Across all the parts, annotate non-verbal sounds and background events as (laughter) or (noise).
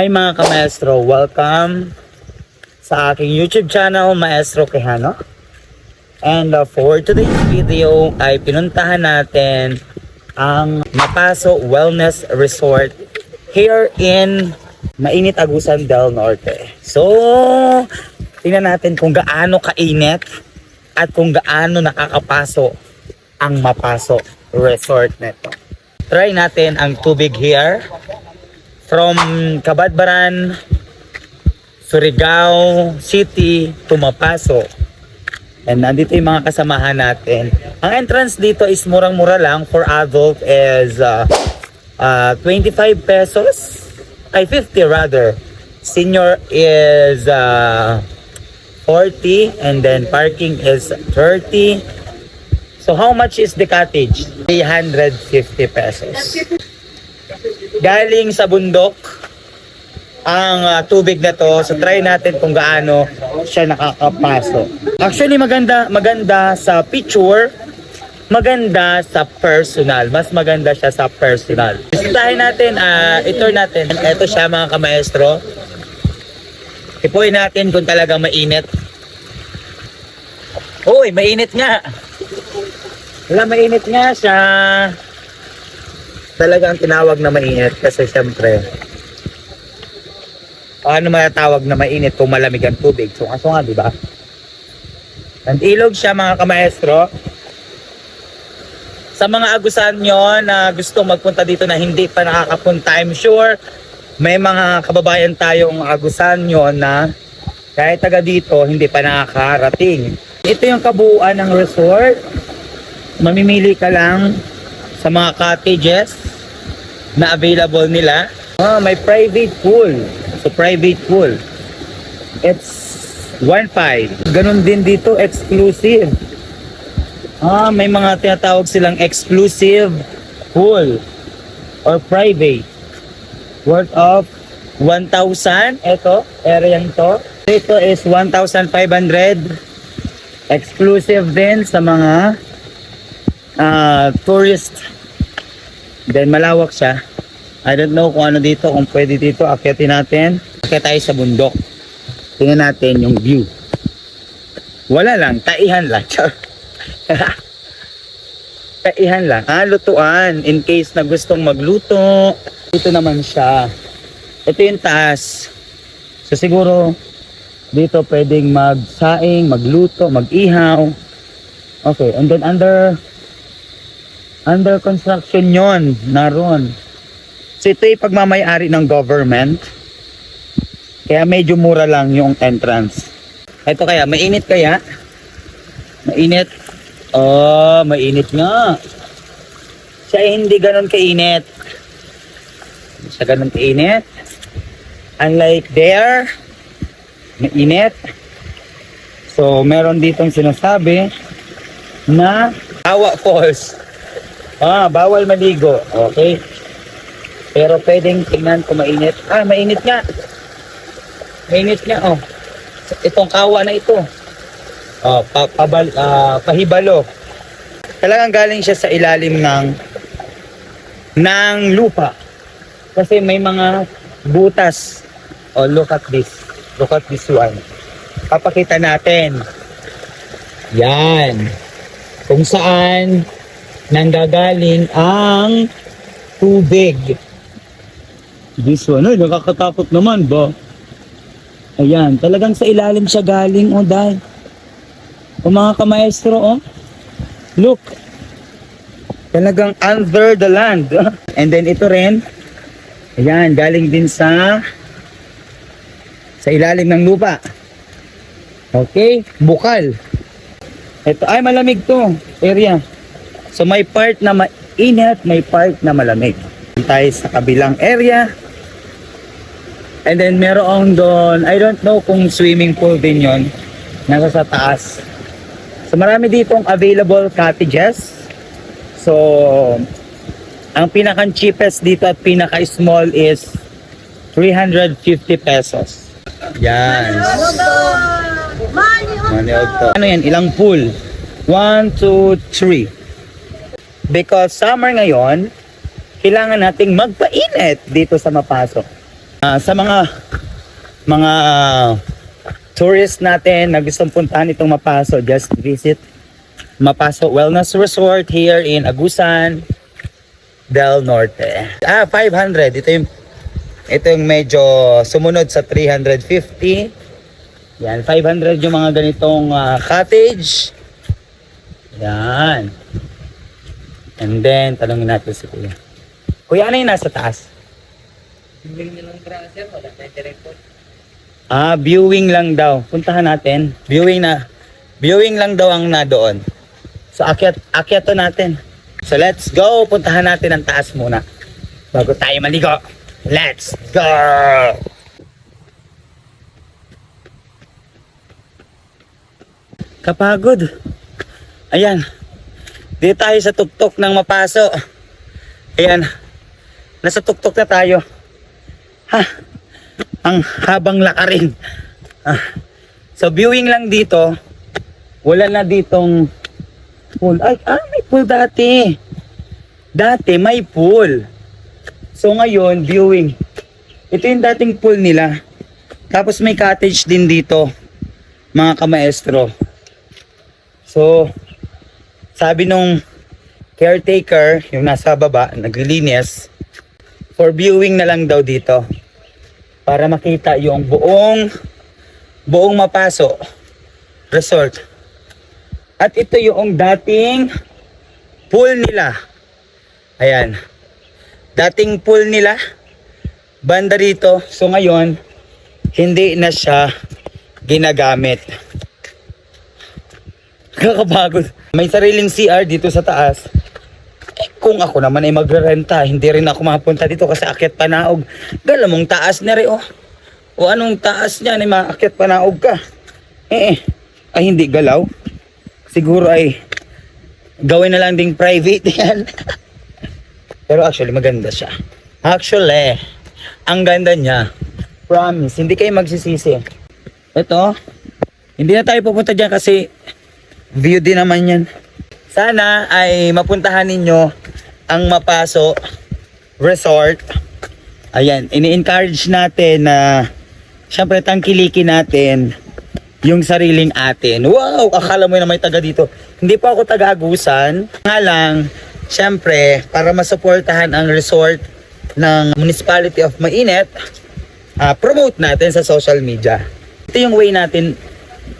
Hi mga kamaestro, welcome sa aking YouTube channel, Maestro Quijano. And uh, for today's video ay pinuntahan natin ang Mapaso Wellness Resort here in Mainit Agusan del Norte. So, tingnan natin kung gaano kainit at kung gaano nakakapaso ang Mapaso Resort neto. Try natin ang tubig here from Kabadbaran, Surigao City to Mapaso. And nandito yung mga kasamahan natin. Ang entrance dito is murang-mura lang. For adult is uh, uh, 25 pesos. Ay, 50 rather. Senior is uh, 40 and then parking is 30. So how much is the cottage? 350 pesos. Galing sa bundok ang uh, tubig na to. So try natin kung gaano siya nakakapasok. Actually maganda maganda sa picture, maganda sa personal. Mas maganda siya sa personal. Bisitahin natin, uh, itour natin. Ito siya mga kamaestro. Ipuin natin kung talagang mainit. Uy, mainit nga. Wala, mainit nga siya. Talagang tinawag na mainit kasi syempre paano matatawag na mainit kung malamig ang tubig? So, kaso nga, di ba? And ilog siya mga kamaestro. Sa mga agusan nyo na gusto magpunta dito na hindi pa nakakapunta, I'm sure may mga kababayan tayong agusan nyo na kahit taga dito, hindi pa nakakarating. Ito yung kabuuan ng resort. Mamimili ka lang sa mga cottages na available nila. Ah, may private pool. So private pool. It's 1.5. Ganon din dito, exclusive. Ah, may mga tinatawag silang exclusive pool or private. Worth of 1,000. Ito, area to. Ito is 1,500. Exclusive din sa mga ah, tourist. Then malawak siya. I don't know kung ano dito, kung pwede dito, akyatin natin. Akyat tayo sa bundok. Tingnan natin yung view. Wala lang, taihan lang. (laughs) Taihan lang. Ah, lutuan. In case na gustong magluto. Dito naman siya. Ito yung taas. So siguro, dito pwedeng magsaing, magluto, mag-ihaw. Okay, and then under under construction yon naroon. So ito yung pagmamayari ng government. Kaya medyo mura lang yung entrance. Ito kaya, mainit kaya? Mainit? Oh, mainit nga. Siya hindi ganun kainit. Hindi siya ganun kainit. Unlike there, mainit. So, meron ditong sinasabi na Awa Falls. Ah, bawal maligo. Okay. Pero pwedeng tingnan kung mainit. Ah, mainit nga. Mainit nga, oh. Itong kawa na ito. Oh, pa, pabal, ah, pahibalo. Talagang galing siya sa ilalim ng ng lupa. Kasi may mga butas. Oh, look at this. Look at this one. Papakita natin. Yan. Kung saan nanggagaling ang tubig. This one, ay, nakakatakot naman ba? Ayan, talagang sa ilalim siya galing, oh, dahil. O mga kamaestro, oh. Look. Talagang under the land. (laughs) And then ito rin, ayan, galing din sa sa ilalim ng lupa. Okay, bukal. Ito, ay malamig to, area. So may part na mainit, may part na malamig. Tayo sa kabilang area. And then meron doon, I don't know kung swimming pool din yon nasa sa taas. So marami ditong available cottages. So ang pinaka cheapest dito at pinaka small is 350 pesos. Yan. To. Ano yan? Ilang pool? 1, 2, 3. Because summer ngayon, kailangan nating magpainit dito sa Mapasok. Ah, sa mga mga tourist natin na gustong puntahan itong Mapaso, just visit Mapaso Wellness Resort here in Agusan del Norte. Ah, 500. Ito yung ito yung medyo sumunod sa 350. Yan, 500 yung mga ganitong ah, cottage. Yan. And then, tanongin natin si Kuya. Kuya, ano yung nasa taas? Ah, viewing lang daw. Puntahan natin. Viewing na. Viewing lang daw ang na doon. So, akyat, akyat to natin. So, let's go. Puntahan natin ang taas muna. Bago tayo maligo. Let's go! Kapagod. Ayan. Dito tayo sa tuktok ng mapaso. Ayan. Nasa tuktok na tayo. Ha? Ang habang lakarin. Ah. So viewing lang dito. Wala na ditong pool. Ay, ah, may pool dati. Dati may pool. So ngayon, viewing. Ito yung dating pool nila. Tapos may cottage din dito. Mga kamaestro. So, sabi nung caretaker, yung nasa baba, naglilinis, for viewing na lang daw dito. Para makita yung buong, buong mapaso resort. At ito yung dating pool nila. Ayan. Dating pool nila. Banda rito. So ngayon, hindi na siya ginagamit. Kakapagod. May sariling CR dito sa taas. Eh, kung ako naman ay magrerenta, hindi rin ako mapunta dito kasi akyat panaog. Galamong taas na rin, oh. O anong taas niya, ay maakyat panaog ka. Eh, eh, ay hindi galaw. Siguro ay gawin na lang ding private (laughs) yan. Pero actually, maganda siya. Actually, ang ganda niya. Promise, hindi kayo magsisisi. Ito, hindi na tayo pupunta dyan kasi view din naman yan. Sana ay mapuntahan ninyo ang Mapaso Resort. Ayan, ini-encourage natin na syempre tangkilikin natin yung sariling atin. Wow, akala mo na may taga dito. Hindi pa ako taga-agusan. Nga lang, syempre, para masuportahan ang resort ng Municipality of Mainit, ah, promote natin sa social media. Ito yung way natin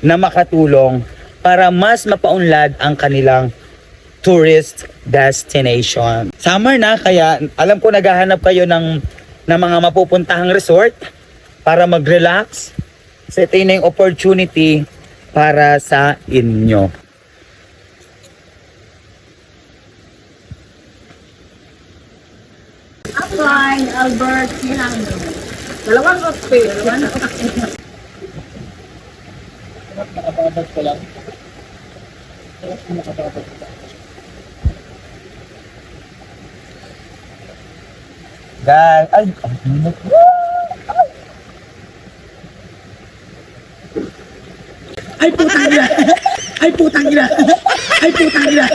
na makatulong para mas mapaunlad ang kanilang tourist destination. Summer na kaya alam ko naghahanap kayo ng ng mga mapupuntahang resort para mag-relax. So ito yung opportunity para sa inyo. Upline, Albert, Sinando. Dalawang okpe. Dalawang okpe. Guys, ay, ay, minute. Ay, putang ina! Ay, putang ina! Ay, putang ina!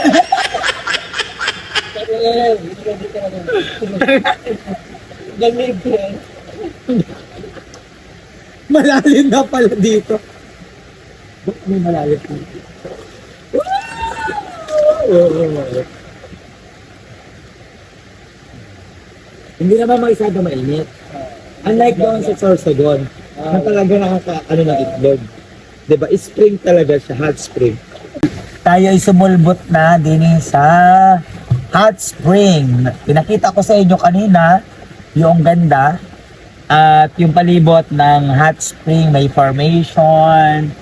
Malalim na pala dito. May malalim dito. Hindi naman maisado mainit. Unlike doon sa Sorsogon, na talaga nakaka, ano ng itlog. Diba? Spring talaga siya, hot spring. Tayo ay sumulbot na din sa hot spring. Pinakita ko sa inyo kanina yung ganda at yung palibot ng hot spring may formation,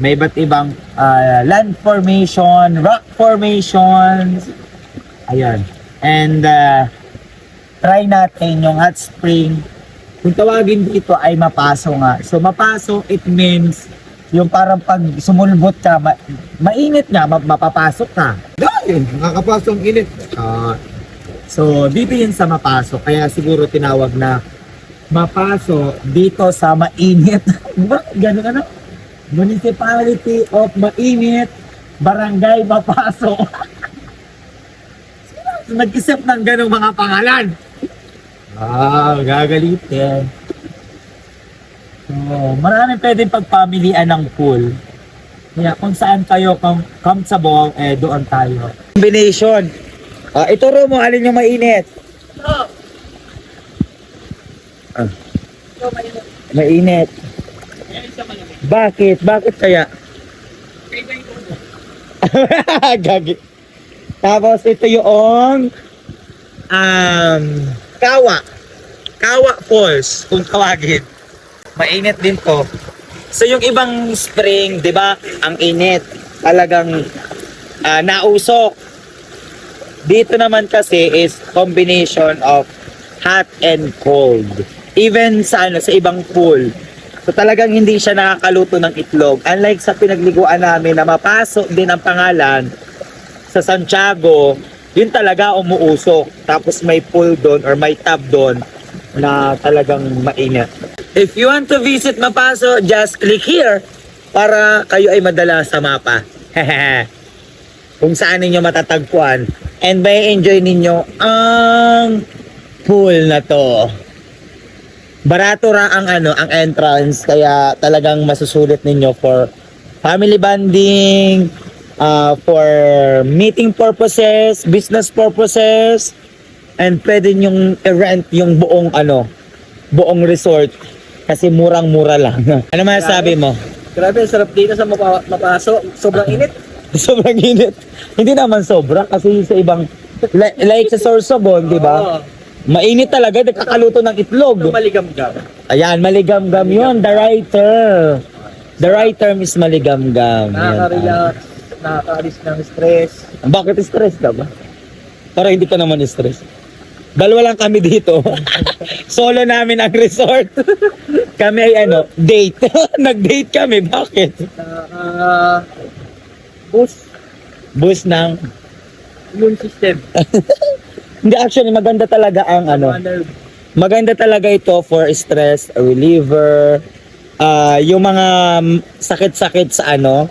may iba't ibang ah, land formation, rock formations. Ayan. And ah, try natin yung hot spring. Kung tawagin dito ay mapaso nga. So mapaso, it means yung parang pag sumulbot ka, ma- mainit nga, ma- mapapasok ka. Dahil, nakakapasok ang init. Ah, so, dito yun sa mapaso. Kaya siguro tinawag na mapaso dito sa mainit. (laughs) Bakit ganun ano? Municipality of Mainit, Barangay Mapaso. Sino (laughs) nag-isip ng ganung mga pangalan? Ah, gagalitin. So, maraming pwedeng pagpamilian ng pool. Kaya kung saan kayo com- comfortable, eh doon tayo. Combination. Ah, ituro mo alin yung mainit. Ah. Mainit. Bakit? Bakit kaya? (laughs) Gagi. Tapos ito yung um, Kawa. Kawa Falls, kung tawagin. Mainit din to. So yung ibang spring, 'di ba? Ang init. Talagang ah, nausok. Dito naman kasi is combination of hot and cold. Even sa ano sa ibang pool. So talagang hindi siya nakakaluto ng itlog. Unlike sa pinagliguan namin na mapasok din ang pangalan sa Santiago, yun talaga umuusok. Tapos may pool doon or may tub doon na talagang mainit. If you want to visit Mapaso, just click here para kayo ay madala sa mapa. (laughs) Kung saan ninyo matatagpuan and may enjoy ninyo ang pool na to. Barato ra ang ano, ang entrance kaya talagang masusulit ninyo for family bonding, uh, for meeting purposes, business purposes, and pwede nyong i-rent yung buong ano, buong resort kasi murang-mura lang. (laughs) ano masasabi mo? Grabe, sarap dito sa mapa- mapaso. Sobrang init. (laughs) Sobrang init. Hindi naman sobra kasi sa ibang like, like sa Sorsogon, di ba? Mainit talaga, nagkakaluto ng itlog. Maligam-gam. Ayan, maligam-gam yun. The right term. The right term is maligam-gam. Nakaka-relax, nakaka-alis ng stress. Bakit stress ka ba? Para hindi ka naman stress. Dalawa lang kami dito. (laughs) Solo namin ang resort. kami ay ano, date. (laughs) Nag-date kami. Bakit? Nakaka... boost Bus ng... immune system. (laughs) Hindi, actually, maganda talaga ang ano. Maganda talaga ito for stress reliever. ah yung mga sakit-sakit sa ano,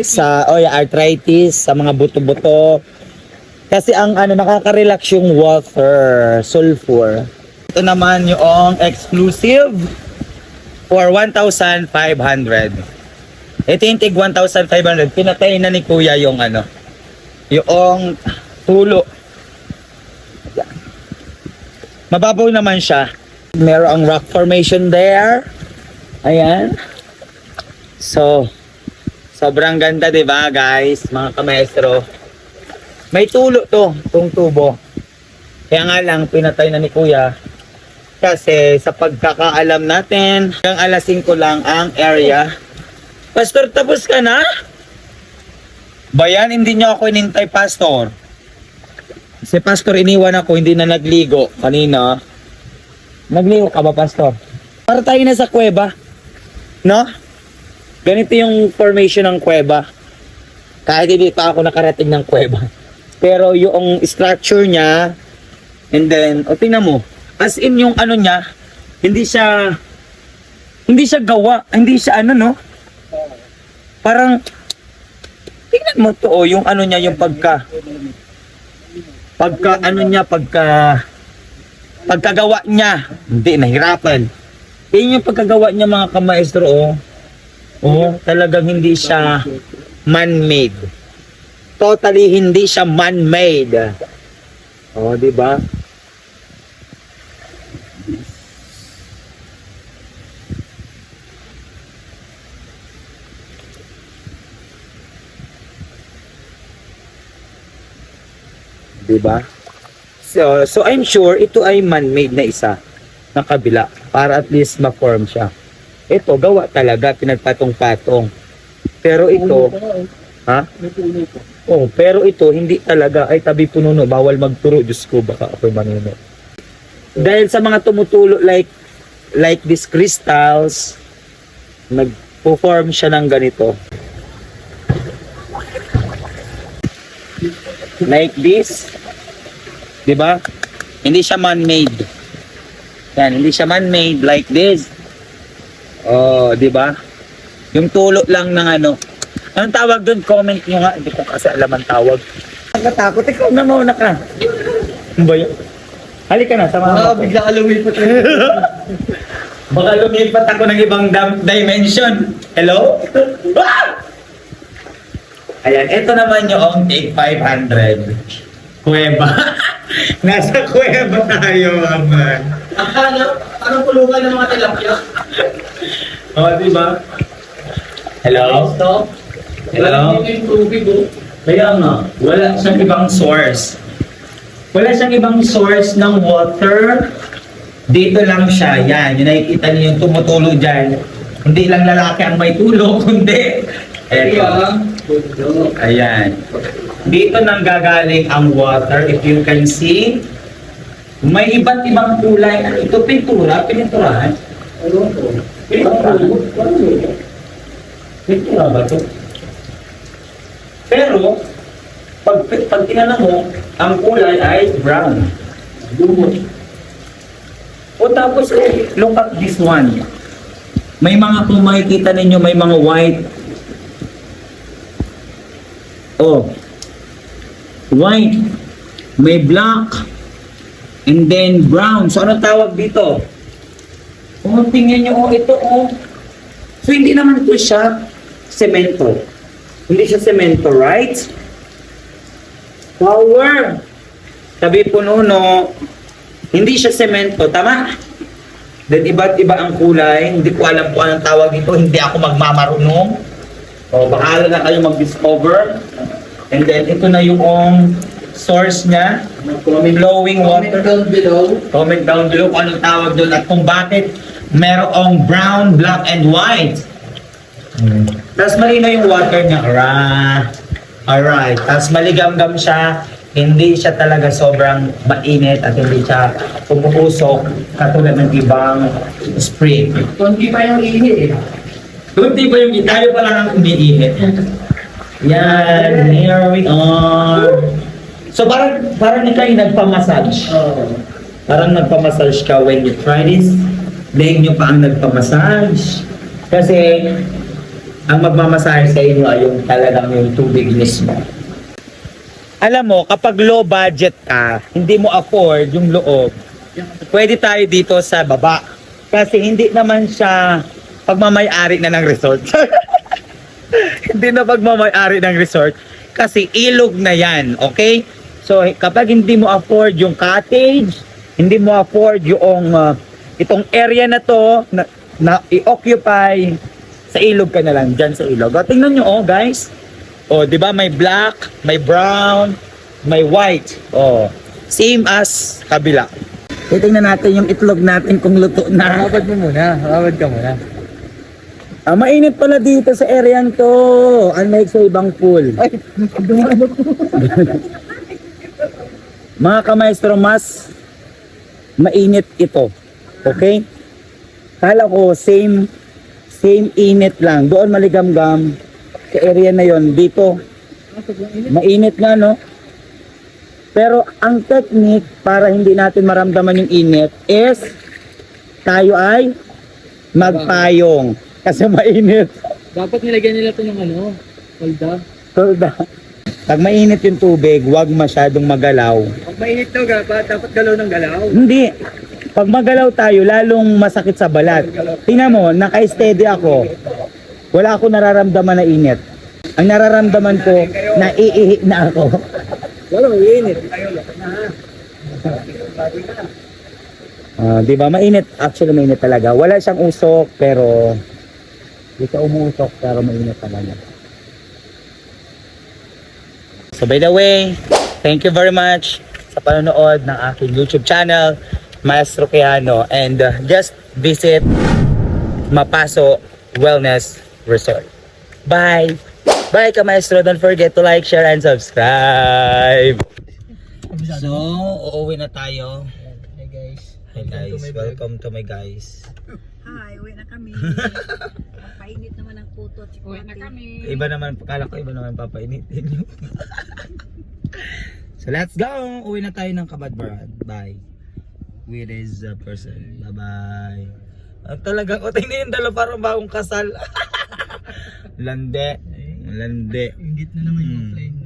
sa oh yeah, arthritis, sa mga buto-buto. Kasi ang ano nakaka-relax yung water, sulfur. Ito naman yung exclusive for 1,500. Ito yung tig 1,500. Pinatay na ni Kuya yung ano, yung tulo. Mababaw naman siya. Meron ang rock formation there. Ayan. So, sobrang ganda 'di ba, guys, mga kamaestro. May tulo to, tong tubo. Kaya nga lang pinatay na ni Kuya. Kasi sa pagkakaalam natin, hanggang alas 5 lang ang area. Pastor, tapos ka na? Bayan, hindi niyo ako inintay, Pastor. Si Pastor iniwan ako, hindi na nagligo kanina. Nagligo ka ba, Pastor? Para tayo na sa kuweba. No? Ganito yung formation ng kuweba. Kahit hindi pa ako nakarating ng kuweba. Pero yung structure niya, and then, o tingnan mo, as in yung ano niya, hindi siya, hindi siya gawa, hindi siya ano, no? Parang, tingnan mo to, oh, yung ano niya, yung pagka, pagka ano niya pagka pagkagawa niya hindi nahirapan. Yun yung pagkagawa niya mga kamaestro oh. Oh talagang hindi siya man-made. Totally hindi siya man-made. Oh di ba di ba? So, so I'm sure ito ay man-made na isa na kabila para at least ma-form siya. Ito, gawa talaga, pinagpatong-patong. Pero ito, ha? Oh, pero ito, hindi talaga, ay tabi pununo, bawal magturo, Diyos ko, baka ako'y manuno. Dahil sa mga tumutulo like, like these crystals, nag-form siya ng ganito. Like this, Di ba? Hindi siya man-made. Yan, hindi siya man-made like this. Oh, di ba? Yung tulo lang ng ano. Anong tawag doon? Comment nyo nga. Hindi ko kasi alam ang tawag. Nakatakot. Ikaw na mauna ka. Ano ba yun? Halika na, sama Ah, mo. bigla ka lumipot. (laughs) Baka lumipat ako ng ibang dimension. Hello? Ayan, ito naman yung take 500. Kuweba. (laughs) Nasa kuweba tayo, man. Akala, parang kulungan ng mga tilapia. O, (laughs) oh, di ba? Hello? Stop. Hello? Ito yung tubig, oh. Kaya nga, wala siyang ibang source. Wala siyang ibang source ng water. Dito lang siya. Yan, yung nakikita niyo yung tumutulo dyan. Hindi lang lalaki ang may tulo, (laughs) kundi. Eto. Ayan. Dito nang gagaling ang water. If you can see, may iba't ibang kulay. Ano ito? Pintura? Pininturahan? Pintura? Pintura ba ito? Pero, pag, pag tinanong mo, ang kulay ay brown. Lumot. O tapos, eh, look at this one. May mga, kung makikita ninyo, may mga white. Oh. White. May black. And then brown. So, ano tawag dito? Oh, tingnan nyo, oh, ito, oh. So, hindi naman ito siya semento. Hindi siya semento, right? Power. Sabi po no, hindi siya semento, tama? Then iba't iba ang kulay, hindi ko alam kung anong tawag dito, hindi ako magmamarunong. O bahala na kayo mag-discover. And then ito na yung um, source niya, flowing water. down below. Comment down below kung anong tawag doon at kung bakit merong brown, black, and white. Tapos malinaw yung water niya. Alright. Alright. Tapos maligam-gam siya. Hindi siya talaga sobrang mainit at hindi siya pumuusok katulad ng ibang spring. Konti pa yung ihi, eh. Kunti ba yung tayo pa lang ang umiihi? Yan, here we are. So parang parang ikaw yung nagpamassage. Oo. Parang nagpamassage ka when you try this. Leg nyo pa ang nagpamassage. Kasi, ang magmamassage sa inyo ay yung talagang yung tubig mismo. Alam mo, kapag low budget ka, hindi mo afford yung loob, pwede tayo dito sa baba. Kasi hindi naman siya pagmamayari na ng resort. (laughs) hindi na pagmamayari ng resort. Kasi ilog na yan, okay? So, kapag hindi mo afford yung cottage, hindi mo afford yung uh, itong area na to na, na i-occupy sa ilog ka na lang, dyan sa ilog. O, tingnan nyo, oh, guys. O, di ba, may black, may brown, may white. O, same as kabila. Titingnan natin yung itlog natin kung luto na. Babad mo muna. Babad ka muna. Ah, mainit pala dito sa area to. Unlike sa ibang pool. Ay, dumalo ko. (laughs) Mga kamaestro, mas mainit ito. Okay? Kala ko same same init lang. Doon maligamgam sa area na yon dito. Mainit nga no? Pero ang technique para hindi natin maramdaman yung init is tayo ay magpayong kasi mainit. Dapat nilagyan nila to ng ano, holda. Tulda. Pag mainit yung tubig, huwag masyadong magalaw. Pag mainit daw, dapat, dapat galaw ng galaw. Hindi. Pag magalaw tayo, lalong masakit sa balat. Tingnan mo, naka-steady ako. Wala ako nararamdaman na init. Ang nararamdaman ko, naiihi na ako. Wala, mainit. Ah, di ba? Mainit. Actually, mainit talaga. Wala siyang usok, pero hindi siya umuusok, pero mainit talaga. So by the way, thank you very much sa panonood ng aking YouTube channel, Maestro Keano. And uh, just visit Mapaso Wellness Resort. Bye! Bye ka Maestro! Don't forget to like, share, and subscribe! So, uuwi na tayo. Hey guys. Hi guys, welcome to my guys. Hi, uwi na kami. (laughs) Painit naman ang puto at Uwi na kami. Iba naman, kala ko iba naman papainitin nyo. (laughs) so let's go! Uwi na tayo ng Kabadbaran. Bye. With this uh, person. Bye-bye. At talagang, o tingnan yung dalawa parang bagong kasal. (laughs) Lande. Lande. Ingit na naman yung Hmm. plane.